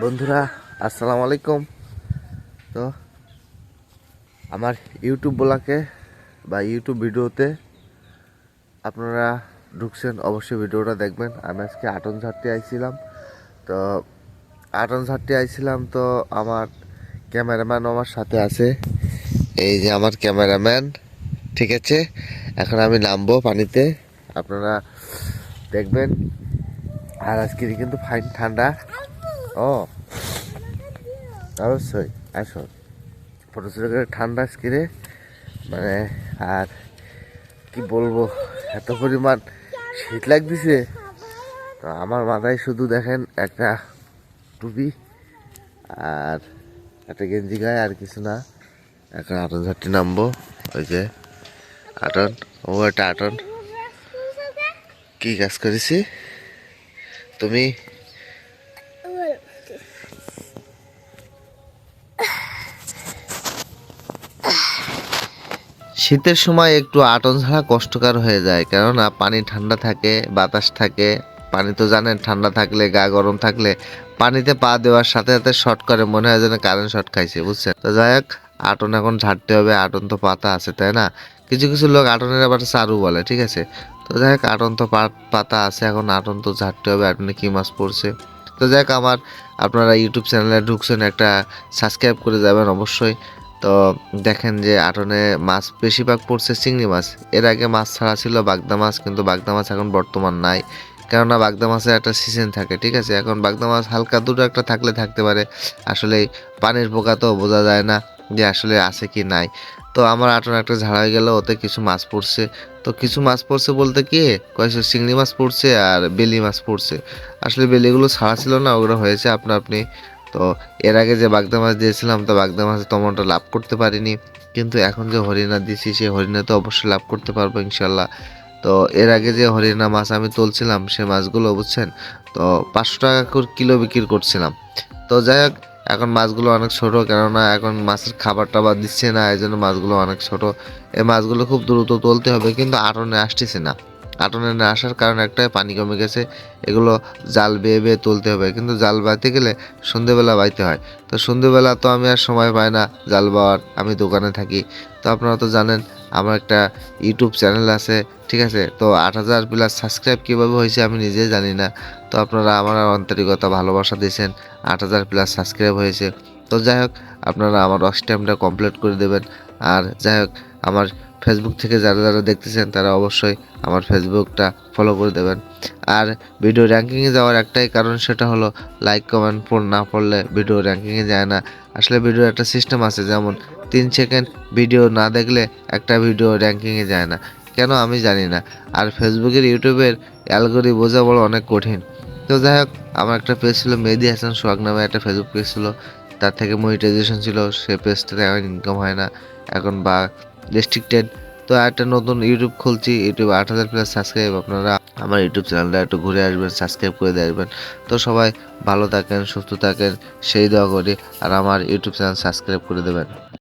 বন্ধুরা, আসসালামু আলাইকুম। তো আমার ইউটিউব বলাকে বা ইউটিউব ভিডিওতে আপনারা ঢুকছেন, অবশ্যই ভিডিওটা দেখবেন। আমি আজকে আটন ঝাড়তে আইছিলাম। তো আটন ঝাড়তে আইছিলাম তো আমার ক্যামেরাম্যান আমার সাথে আছে। এই যে আমার ক্যামেরাম্যান, ঠিক আছে? এখন আমি নামবো পানিতে, আপনারা দেখবেন। আর আজকে কিন্তু ফাইন ঠান্ডা। ও। অবশ্যই আসো। ফটো করে ঠান্ডা আজকে রে মানে আর কি বলব, এত পরিমাণ শীত লাগতেছে। তো আমার মাথায় শুধু দেখেন একটা টুপি আর একটা গেঞ্জি গায়ে আর কিছু না। এখন আটন ঝাড়টি নামবো, ওই যে আটন ও একটা আটন কি কাজ করেছি? তুমি শীতের সময় একটু আটন ছাড়া কষ্টকর হয়ে যায়, কেননা পানি ঠান্ডা থাকে, বাতাস থাকে। পানি তো জানেন, ঠান্ডা থাকলে, গা গরম থাকলে পানিতে পা দেওয়ার সাথে সাথে শর্ট করে মনে হয় যেন কারেন্ট শর্ট খাইছে, বুঝছেন? তো যাই হোক, আটন এখন ঝাড়তে হবে, আটন তো পাতা আছে, তাই না? কিছু কিছু লোক আটনের আবার চারু বলে, ঠিক আছে? তো যাই হোক, আটন তো পাতা আছে, এখন আটন তো ঝাড়তে হবে আটনে কি মাছ পড়ছে? তো যাই হোক, আমার, আপনারা ইউটিউব চ্যানেলে ঢুকছেন, একটা সাবস্ক্রাইব করে যাবেন অবশ্যই। তো দেখেন যে আটনে মাছ বেশিরভাগ পড়ছে চিংড়ি মাছ। এর আগে মাছ ছাড়া ছিল বাগদা মাছ, কিন্তু বাগদা মাছ এখন বর্তমান নাই। কেননা বাগদা মাছের একটা সিজন থাকে, ঠিক আছে? এখন বাগদা মাছ হালকা দুটো একটা থাকলে থাকতে পারে। আসলে পানির পোকা তো বোঝা যায় না যে আসলে আছে কি নাই। তো আমার আটন একটা ঝাড়া হয়ে গেল, ওতে কিছু মাছ পড়ছে। তো কিছু মাছ পড়ছে বলতে কি, কয়েকশো চিংড়ি মাছ পড়ছে আর বেলি মাছ পড়ছে। আসলে বেলিগুলো ছাড়া ছিল না, ওগুলো হয়েছে আপনা আপনি তো এর আগে যে বাগদা মাছ দিয়েছিলাম, তো বাগদা মাছে তেমনটা লাভ করতে পারিনি। কিন্তু এখন যে হরিণা দিয়েছি সেই হরিণা তো অবশ্যই লাভ করতে পারব ইনশাল্লাহ তো এর আগে যে হরিণা মাছ আমি তুলছিলাম, সে মাছগুলো বুঝছেন? তো পাঁচশো টাকা করে কিলো বিক্রি করছিলাম। তো যাই হোক, এখন মাছগুলো অনেক ছোট, কেননা এখন মাছের খাবার টাবার দিচ্ছে না এই জন্য মাছগুলো অনেক ছোট। এই মাছগুলো খুব দ্রুত তুলতে হবে, কিন্তু আটনে আসতেছে না। আটনে না আসার কারণ একটাই পানি কমে গেছে, এগুলো জাল বেয়ে বেয়ে তুলতে হবে। কিন্তু জাল বাইতে গেলে সন্ধেবেলা বাইতে হয়। তো সন্ধেবেলা তো আমি আর সময় পাই না জাল বাওয়ার, আমি দোকানে থাকি। তো আপনারা তো জানেন, আমার একটা ইউটিউব চ্যানেল আছে, ঠিক আছে? তো আট হাজার প্লাস সাবস্ক্রাইব কীভাবে হয়েছে আমি নিজেই জানি না। তো আপনারা আমার আন্তরিকতা, ভালোবাসা দিয়েছেন, আট হাজার প্লাস সাবস্ক্রাইব হয়েছে। তো যাই হোক, আপনারা আমার টাইমটা কমপ্লিট করে দেবেন। আর যাই হোক, আমার ফেসবুক থেকে যারা যারা দেখতেছেন, তারা অবশ্যই আমার ফেসবুকটা ফলো করে দেবেন। আর ভিডিও র্যাঙ্কিংয়ে যাওয়ার একটাই কারণ সেটা হলো লাইক কমেন্ট ফোন না পড়লে ভিডিও র্যাঙ্কিংয়ে যায় না। আসলে ভিডিওর একটা সিস্টেম আছে, যেমন তিন সেকেন্ড ভিডিও না দেখলে একটা ভিডিও র্যাঙ্কিংয়ে যায় না। কেন আমি জানি না। আর ফেসবুকের ইউটিউবের অ্যালগোরি বোঝা বড় অনেক কঠিন। তো যাই হোক, আমার একটা পেজ ছিল মেহেদি হাসান সোহাগ নামে একটা ফেসবুক পেজ ছিল। তার থেকে মনিটাইজেশন ছিল, সে পেজটাতে এখন ইনকাম হয় না। এখন বা রেস্ট্রিক্টেড তো একটা নতুন ইউটিউব খুলছি ইউটিউব আট হাজার প্লাস সাবস্ক্রাইব আপনারা আমার ইউটিউব চ্যানেলটা একটু ঘুরে আসবেন সাবস্ক্রাইব করে দিয়ে আসবেন। তো সবাই ভালো থাকেন, সুস্থ থাকেন, সেই দোয়া করি। আর আমার ইউটিউব চ্যানেল সাবস্ক্রাইব করে দেবেন।